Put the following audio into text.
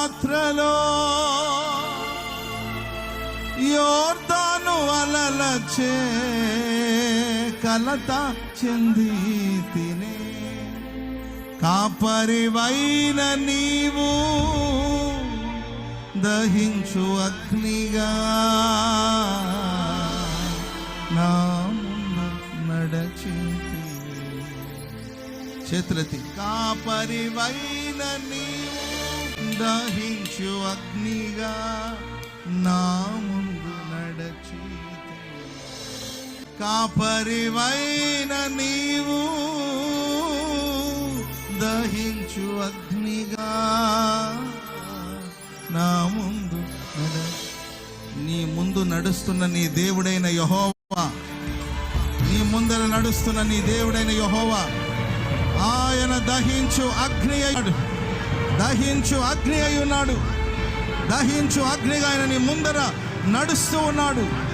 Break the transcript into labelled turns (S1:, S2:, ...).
S1: పాత్రలో యోర్దాను అలలచే కలత చెంది తినే కాపరివైన నీవు దహించు అగ్నిగా నా ముందు నడచింది. చేతులెత్తి. కాపరివైన నీవు దహించు అగ్నిగా నా ముందు నడచి కాపరివైన నీవు దహించు అగ్నిగా నా ముందు నడ. నీ ముందు నడుస్తున్న నీ దేవుడైన యహోవా. నీ ముందర నడుస్తున్న నీ దేవుడైన యహోవా. ఆయన దహించు అగ్ని అయ్యాడు దహించు అగ్ని అయి ఉన్నాడు. దహించు అగ్నిగా ఆయన నీ ముందర నడుస్తూ ఉన్నాడు.